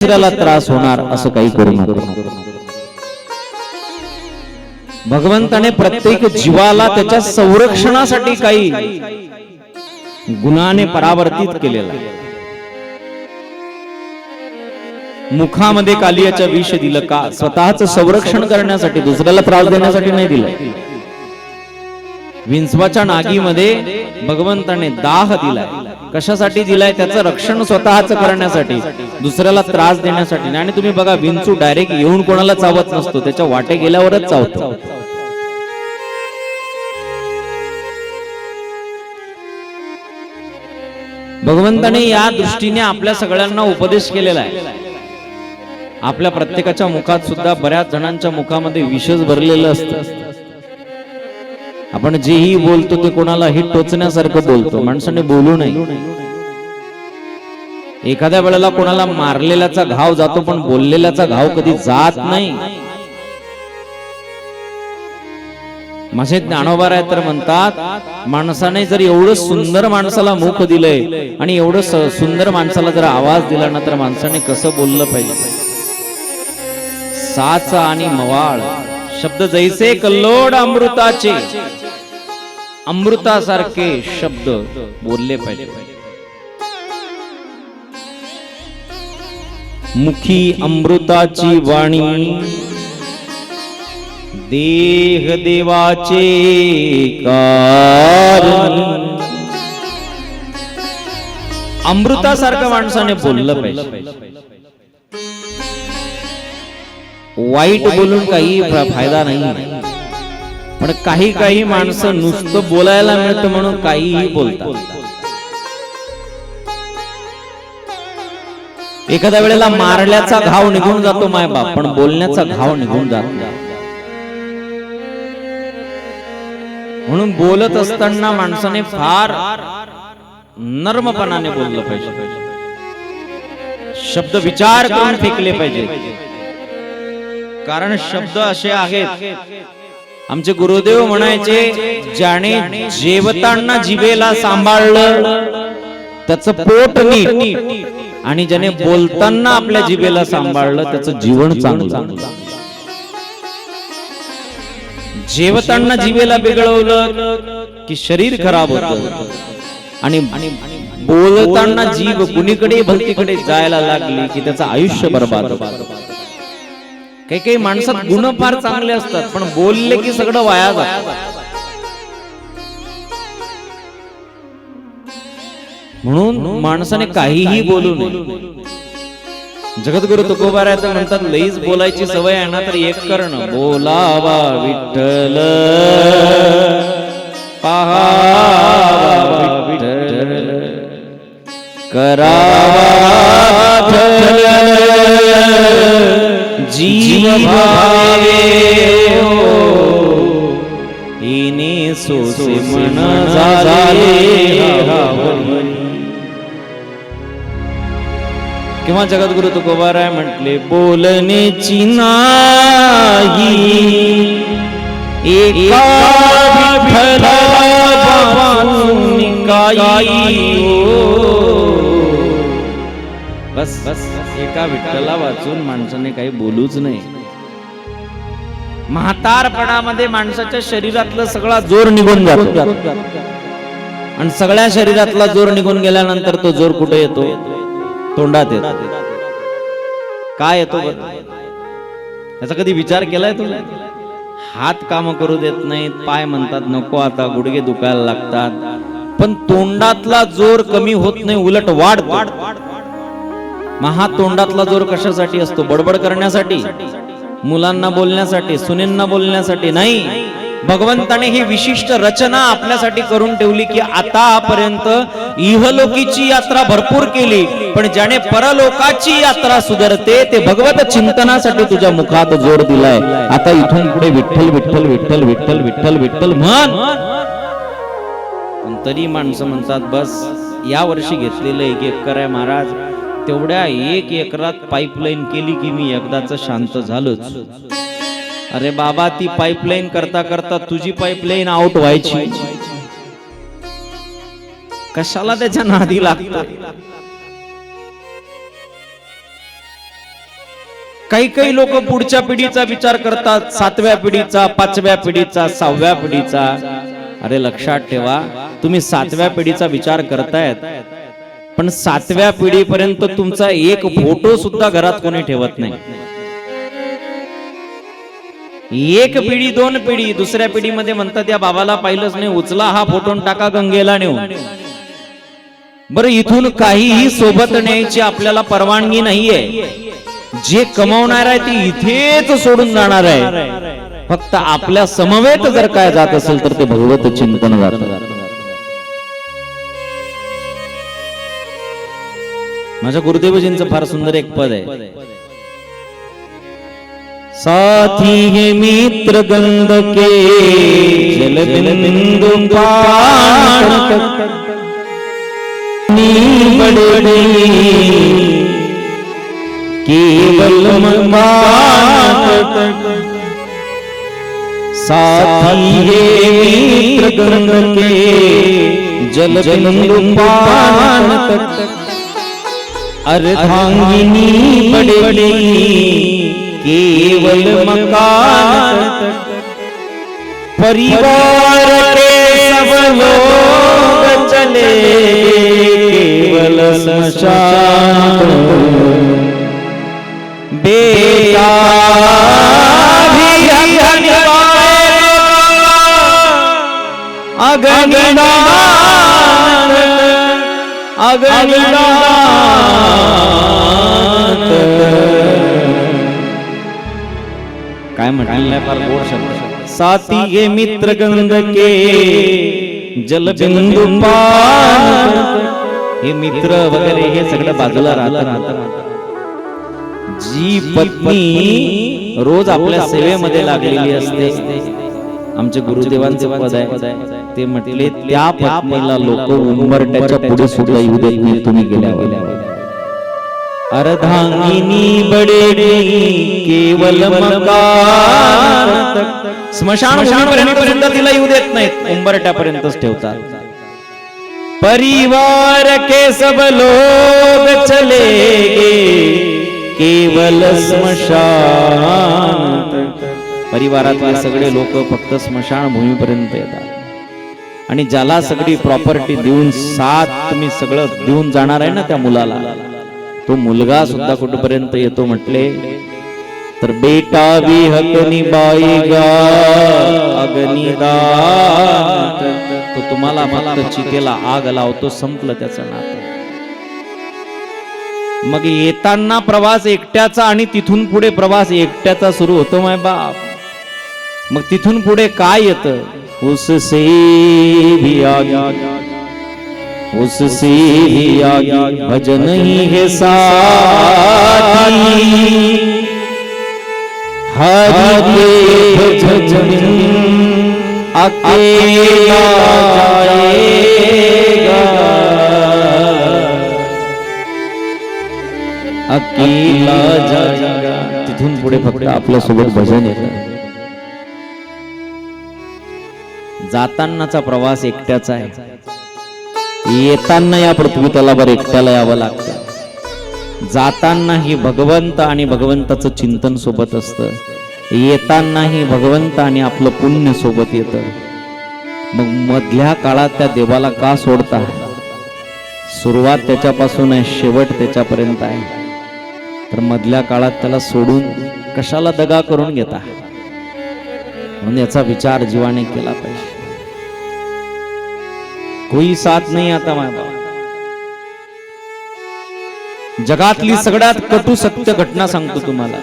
दुसऱ्याला त्रास होणार असं काही करू नका. भगवंताने प्रत्येक जीवाला त्याच्या संरक्षणासाठी काही गुणाने परावर्तित केलेला मुखामध्ये कालियाच्या विष दिलं का? स्वतःच संरक्षण करण्यासाठी दुसऱ्याला त्रास देण्यासाठी नाही दिलं. विंचवाच्या नागीमध्ये भगवंताने दाह दिलाय. कशासाठी दिलाय? त्याचं रक्षण स्वतःच करण्यासाठी दुसऱ्याला त्रास देण्यासाठी आणि तुम्ही बघा विंचू डायरेक्ट येऊन कोणाला चावत नसतो. त्याच्या वाटे गेल्यावरच चावतो. भगवंताने या दृष्टीने आपल्या सगळ्यांना उपदेश केलेला आहे. आपल्या प्रत्येकाच्या मुखात सुद्धा बऱ्याच जणांच्या मुखामध्ये विषच भरलेलं असतं. आपण जेही बोलतो ते कोणालाही टोचण्यासारखं बोलतो. माणसाने बोलू नये. एखाद्या वेळेला कोणाला मारलेल्याचा घाव जातो पण बोललेल्याचा घाव कधी जात नाही. माझे ज्ञानोबार आहे तर म्हणतात माणसाने जर एवढं सुंदर माणसाला मुख दिलंय आणि एवढं सुंदर माणसाला जर आवाज दिला ना तर माणसाने कसं बोललं पाहिजे? साच आणि मवाळ. शब्द जैसे कल्लोड अमृताचे. अमृतासारखे शब्द बोलले पाहिजे. मुखी अमृताची वाणी देह देवाचे कारण. अमृतासारखं माणसाने बोललं पाहिजे. वाईट बोलून काही फायदा नाही. पण काही काही माणसं नुसतं बोलायला मिळतं म्हणून काहीही बोलतात. एखाद्या वेळेला मारल्याचा घाव निघून जातो माय बाप पण बोलण्याचा घाव निघून जात. नाही. म्हणून बोलत असताना माणसाने फार नर्मपणाने बोललं पाहिजे. शब्द विचार करून फेकले पाहिजे कारण शब्द असे आहेत. आमचे गुरुदेव म्हणायचे ज्याने जेवताना जिभेला सांभाळलं त्याचं पोट नीट. आणि ज्याने बोलताना आपल्या जिभेला सांभाळलं त्याचं जीवन चांगलं. जेवताना जिभेला बिघडवलं की शरीर खराब होत. आणि बोलताना जीभ कुणीकडे भलतीकडे जायला लागली की त्याचं आयुष्य बरबाद होतं. काही काही माणसात गुण फार चांगले असतात पण बोलले की सगळं वाया जात. म्हणून माणसाने काहीही बोलू नये. जगद्गुरु तुकोबार आहे तर म्हणतात लईच बोलायची सवय आहे ना तर एक करणं. बोलावा विठ्ठल. पहावा विठ्ठल. करावा जीव भावे इने सोसे मन झाले. किंवा जगद्गुरु तुकोबाराय म्हटले बोलण्याची नाही एका विठ्ठला वाचून बस बस एका विठ्ठला वाचून माणसाने काही बोलूच नाही. म्हातारपणामध्ये माणसाच्या शरीरातलं सगळा जोर निघून जातो. आणि सगळ्या शरीरातला जोर निघून गेल्यानंतर तो जोर कुठे येतो? तोंडात येतो. काय येतो याचा कधी विचार केलाय तुम्ही? हात काम करू देत नाहीत पाय म्हणतात नको आता गुडघे दुखायला लागतात. पण तोंडातला जोर कमी होत नाही उलट वाढ वाढ महा तोंडातला जोर कशासाठी असतो? बडबड करण्यासाठी? मुलांना बोलण्यासाठी? सुनींना बोलण्यासाठी? नाही. भगवंताने ही विशिष्ट रचना आपल्यासाठी करून ठेवली की आतापर्यंत इहलोकीची यात्रा भरपूर केली पण ज्याने परलोकाची यात्रा सुधारते ते भगवत चिंतनासाठी तुझ्या मुखात जोर दिलाय. आता इथून पुढे विठ्ठल विठ्ठल विठ्ठल विठ्ठल विठ्ठल विठ्ठल म्हण. पण तरी माणसं म्हणतात बस या वर्षी घेतलेलं एक एक आहे महाराज. तेवढ्या एक एकरात पाईपलाईन केली की मी एकदाच शांत झालोच. अरे बाबा ती पाईपलाईन करता करता तुझी पाईपलाईन आउट व्हायची. कशाला त्याच्या नादी लागतात काही काही लोक पुढच्या पिढीचा विचार करतात सातव्या पिढीचा पाचव्या पिढीचा सहाव्या पिढीचा. अरे लक्षात ठेवा तुम्ही सातव्या पिढीचा विचार करतायत. पण सातव्या पिढीपर्यंत तुमचा एक फोटो सुद्धा घरात कोणी ठेवत नाही. एक पिढी दोन पिढी दुसऱ्या पिढीमध्ये म्हणतात या बाबाला पाहिलंच नाही उचला हा फोटो टाका गंगेला नेऊन. बरं इथून काहीही सोबत न्यायची आपल्याला परवानगी नाहीये. जे कमावणार आहे ते इथेच सोडून जाणार आहे. फक्त आपल्या समवेत जर काय जात असेल तर ते भगवत चिंतन जात. माझ्या गुरुदेवजींचं फार सुंदर एक पद आहे. साथी हे मित्र गंध के जल बिंदु बड़े केवल साथी हे मित्र गंध के जल बिंदु पान अर्धांगिनी बड़े बड़ी केवल मकान परिवार के सब लोग चले केवल स्मशान। बेटा भी धन अगणिदान अगणिदान काय म्हटलेलं फार गोड शब्द. साथी हे मित्र गंध के जल बिंदू पान। हे मित्र वगैरे हे सगळं बाजूला राहतात. जी पत्नी रोज आपल्या सेवेमध्ये लागलेली असते. आमचे गुरुदेवांचे पद आहे. ते म्हटले त्या पत्नीला लोक उंबरट्याच्या पुढे सुद्धा येऊ देत नाही. तुम्ही गेल्या अर्धांगिनी बडे केवल स्मशान पर्यंत तिला येऊ देत नाहीत. उंबरट्यापर्यंतच ठेवतात. परिवार के सब लोग चले केवल स्मशान परिवारातले सगळे लोक फक्त स्मशान भूमीपर्यंत येतात. आणि ज्याला सगळी प्रॉपर्टी देऊन साथ तुम्ही सगळं देऊन जाणार आहे ना त्या मुलाला? तो मुलगा सुद्धा कुठपर्यंत येतो म्हटले? तर बेटा बी बाई बाईगा तो तुम्हाला फक्त चितेला आग लावतो संपलं त्याचं नातं. मग येताना प्रवास एकट्याचा आणि तिथून पुढे प्रवास एकट्याचा सुरू होतो माय बाप. मग तिथून पुढे काय येत? उससे भी आगे. उससे भी आगे भजन ही है साथी। हर के भजन अकेला जाएगा। अकेला जाएगा। तिथून पुढे फक्त आपल्यासोबत भजन येत। जातानाचा प्रवास एकट्याचा आहे. येताना या पृथ्वी तलावर एकट्याला यावं लागतं. जातानाही भगवंत आणि भगवंताचं चिंतन सोबत असतं. येतानाही भगवंत आणि आपलं पुण्य सोबत येतं. मग मधल्या काळात त्या देवाला का सोडता? सुरुवात त्याच्यापासून आहे शेवट त्याच्यापर्यंत आहे. तर मधल्या काळात त्याला सोडून कशाला दगा करून घेता? म्हणून याचा विचार जीवाने केला पाहिजे. कोई साथ नाही आता माझा जगातली सगळ्यात कटू सत्य घटना सांगतो तुम्हाला।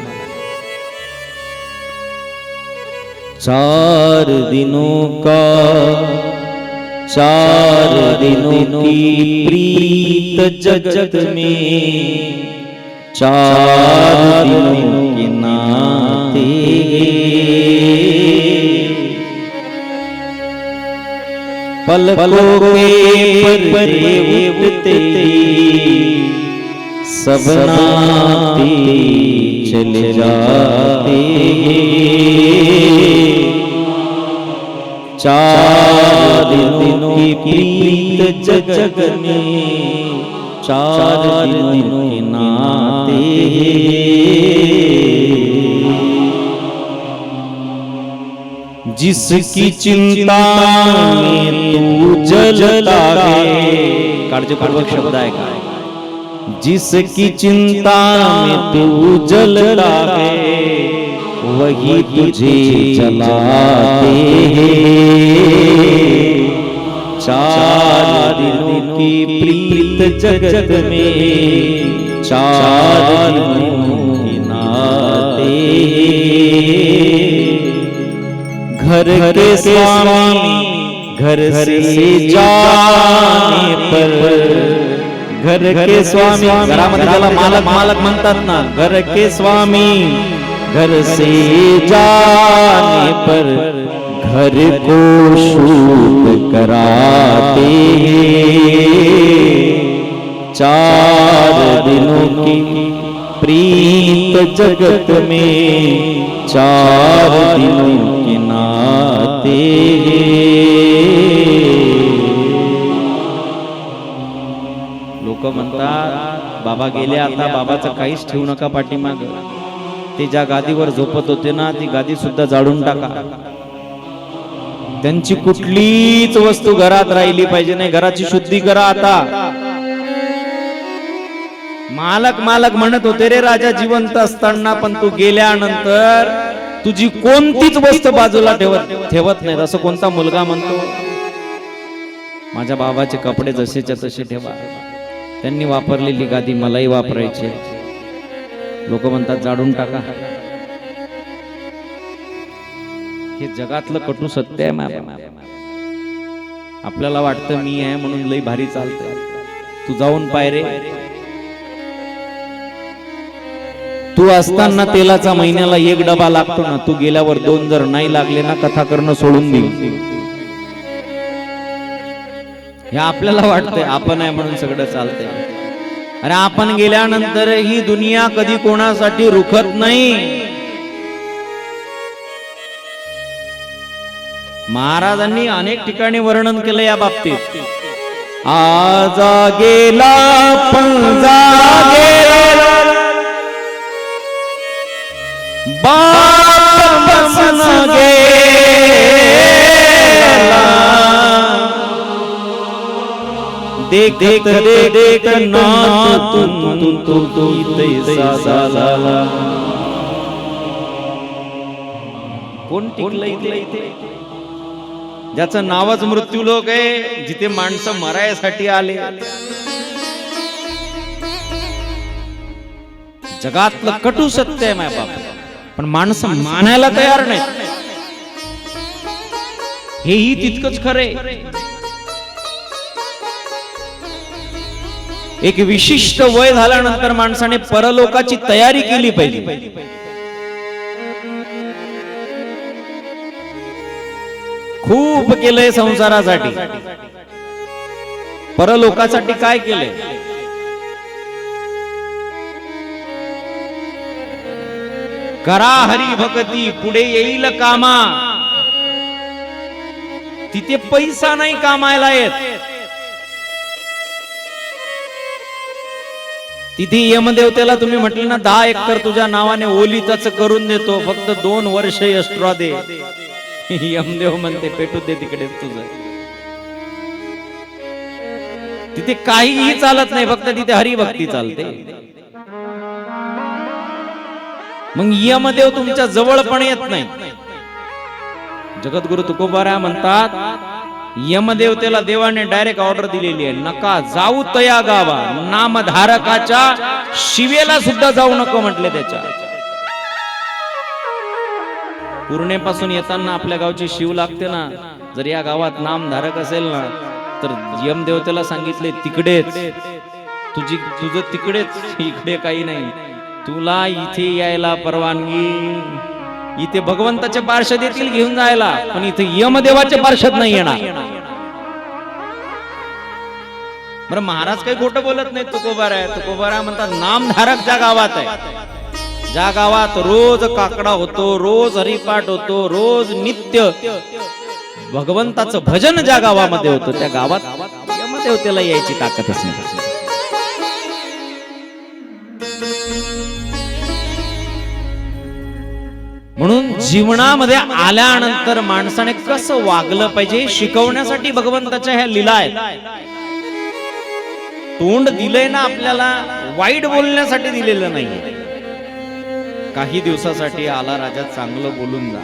चार दिनों का चार दिनों की प्रीत जगत में चार दिनों के नाते पलकों के परे उठते चले जाते चार दिनों की प्रीत जग चार दिनों नाते जिसकी चिंता में जलता है काळजीपूर्वक शब्द आहे का? जिसकी चिंता में तू जलता है वही तुझे जलाते हैं। चार दिनों की प्रीत जगत में चार दिनों के नाते घर के स्वामी घर से जाने पर। घर के स्वामी घरामध्ये त्याला मालक मालक म्हणतात ना घर के स्वामी। घर से जाने पर घर को शुद्ध कराते हैं। चार दिनों की प्रीत जगत में चार दिनों के लोक म्हणतात बाबा गेले आता बाबाचं काहीच ठेवू नका पाठीमाग. ते ज्या गादीवर झोपत होते ना ती गादी सुद्धा जाळून टाका. त्यांची कुठलीच वस्तू घरात राहिली पाहिजे नाही. घराची शुद्धी करा आता. मालक मालक म्हणत होते रे राजा जिवंत असताना पण तू गेल्यानंतर तुझी कोणतीच वस्तू बाजूला ठेवत ठेवत नाही असं कोणता मुलगा म्हणतो? माझ्या बाबाचे कपडे जसेच्या तसे ठेवा. त्यांनी वापरलेली गादी मलाही वापरायची. लोक म्हणतात जाडून टाका. हे जगातलं कटू सत्य आहे. आपल्याला वाटतं मी आहे म्हणून लई भारी चालतंय. तू जाऊन पाय तू असताना तेलाचा महिन्याला एक डबा लागतो ना तू गेल्यावर दोन जर नाही लागले ना कथा करणं सोडून दे. हे आपल्याला वाटतंय आपण आहे म्हणून सगळं चालतंय. अरे आपण गेल्यानंतर ही दुनिया कधी कोणासाठी रुखत नाही. महाराजांनी अनेक ठिकाणी वर्णन केलं या बाबतीत. आजा गेला पण देख देख देख देख ना तू तू तू कोण टिकलं इथे इथे ज्याचं नावच मृत्यू लोक आहे जिथे माणसं मरायसाठी आले जगातलं कटू सत्य आहे माय बाप. पण माणसं मानायला तयार नाही. हेही तितकंच खरे एक विशिष्ट वय झाल्यानंतर माणसाने परलोकाची तयारी केली पाहिजे. खूप केलंय संसारासाठी. परलोकासाठी काय केलंय? करा हरी भक्ती पुढे येईल कामा. तिथे पैसा नाही कामायला येत. तिथे यमदेवतेला तुम्ही म्हटलं ना दहा एकर तुझ्या नावाने ओलीतच करून देतो फक्त दोन वर्ष यष्ट्रा दे. यमदेव म्हणते पेटू दे तिकडे तुझं. तिथे काहीही चालत नाही फक्त तिथे हरिभक्ती चालते. मग यमदेव तुमच्या जवळ पण येत नाही. जगद्गुरु तुकोबारा म्हणतात यमदेवतेला देवाने डायरेक्ट ऑर्डर दिलेली आहे. नका जाऊ तया गावा नामधारकाच्या शिवेला सुद्धा जाऊ नको म्हटले त्याच्या. पूर्णेपासून येताना आपल्या गावची शिव लागते ना जर या गावात नामधारक असेल ना तर यमदेवतेला सांगितले तिकडेच. तुझी तुझं तिकडेच. इकडे काही नाही. तुला इथे यायला परवानगी. इथे भगवंताचे पार्षद येतील घेऊन जायला पण इथे यमदेवाचे पार्षद नाही येणार. बरं महाराज काही खोटं बोलत नाही तुकोबार आहे तुकोबारा म्हणतात नामधारक ज्या गावात आहे ज्या गावात रोज काकडा होतो रोज हरिपाठ होतो रोज नित्य भगवंताचं भजन ज्या गावामध्ये होतं त्या गावात यमदेवतेला यायची ताकद असणार जीवनामध्ये आल्यानंतर माणसाने कसं वागलं पाहिजे शिकवण्यासाठी भगवंताच्या ह्या लीला आहेत. तोंड दिलंय ना आपल्याला वाईट बोलण्यासाठी दिलेलं नाही काही दिवसासाठी आला राजा चांगलं बोलून जा.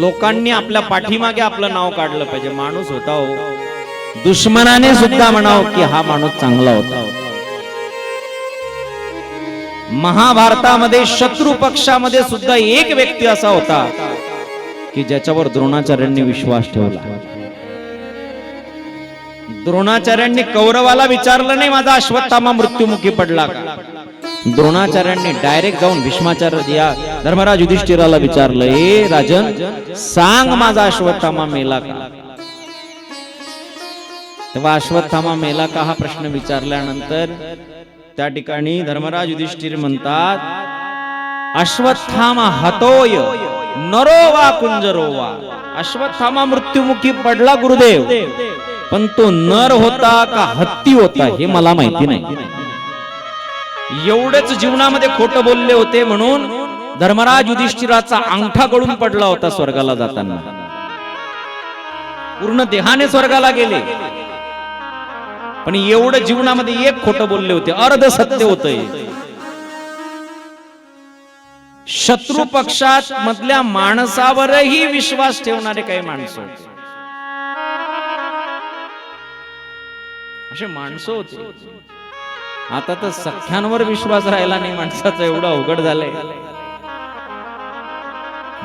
लोकांनी आपल्या पाठीमागे आपलं नाव काढलं पाहिजे. माणूस होता हो. दुश्मनाने सुद्धा म्हणावं की हा माणूस चांगला होता. महाभारतामध्ये शत्रू पक्षामध्ये सुद्धा एक व्यक्ती असा होता की ज्याच्यावर द्रोणाचार्यांनी विश्वास ठेवला. द्रोणाचार्यांनी कौरवाला विचारलं नाही माझा अश्वत्थामा मृत्युमुखी पडला द्रोणाचार्यांनी डायरेक्ट जाऊन भीष्माचार्य या धर्मराज युधिष्ठिराला विचारलं ए राजन सांग माझा अश्वत्थामा मेला का? तेव्हा अश्वत्थामा मेला का हा प्रश्न विचारल्यानंतर त्या ठिकाणी धर्मराज युधिष्ठिर म्हणतात अश्वत्थामा हतोय नरो वा कुंजरो वा. अश्वत्थामा मृत्युमुखी पडला गुरुदेव पण तो नर होता का हत्ती होता हे मला माहिती नाही. एवढेच जीवनामध्ये खोट बोलले होते म्हणून धर्मराज युधिष्ठिराचा अंगठा गळून पडला होता स्वर्गाला जाताना. पूर्ण देहाने स्वर्गाला गेले. पण एवढं जीवनामध्ये एक खोटं बोलले होते. अर्ध सत्य होत शत्रू पक्षात मधल्या माणसावरही विश्वास ठेवणारे काही माणसं होते. असे माणसं होते. आता तर सख्यांवर विश्वास राहिला नाही माणसाचा एवढं अवघड झालंय.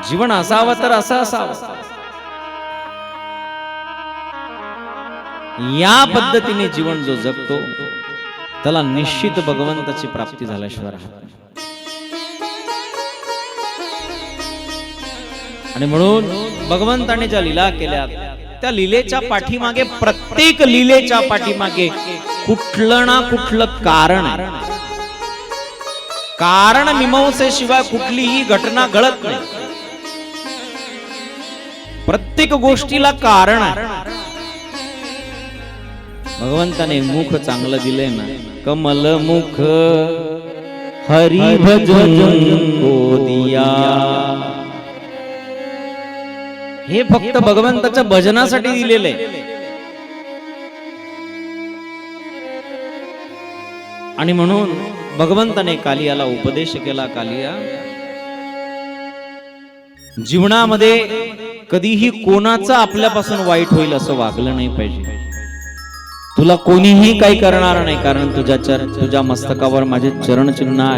जीवन असावं तर असं असावं. या पद्धतीने जीवन जो जगतो त्याला निश्चित भगवंताची प्राप्ती झाल्याशिवाय राहत आणि म्हणून भगवंताने ज्या लीला केल्या त्या लीलेच्या पाठीमागे प्रत्येक लीलेच्या पाठीमागे कुठलं ना कुठलं कारण आहे. कारण मीमांसेशिवाय कुठलीही घटना घडत नाही. प्रत्येक गोष्टीला कारण आहे. भगवंताने मुख चांगलं दिलंय ना कमल मुख हरी भजन दिया. हे फक्त भगवंताच्या भजनासाठी दिलेलं आहे. आणि म्हणून भगवंताने कालियाला उपदेश केला कालिया जीवनामध्ये कधीही कोणाचं आपल्यापासून वाईट होईल असं वागलं नाही पाहिजे. तुला कोणीही काही करणार नाही कारण तुझ्या चर तुझ्या मस्तकावर माझे चरण चिन्ह आहे.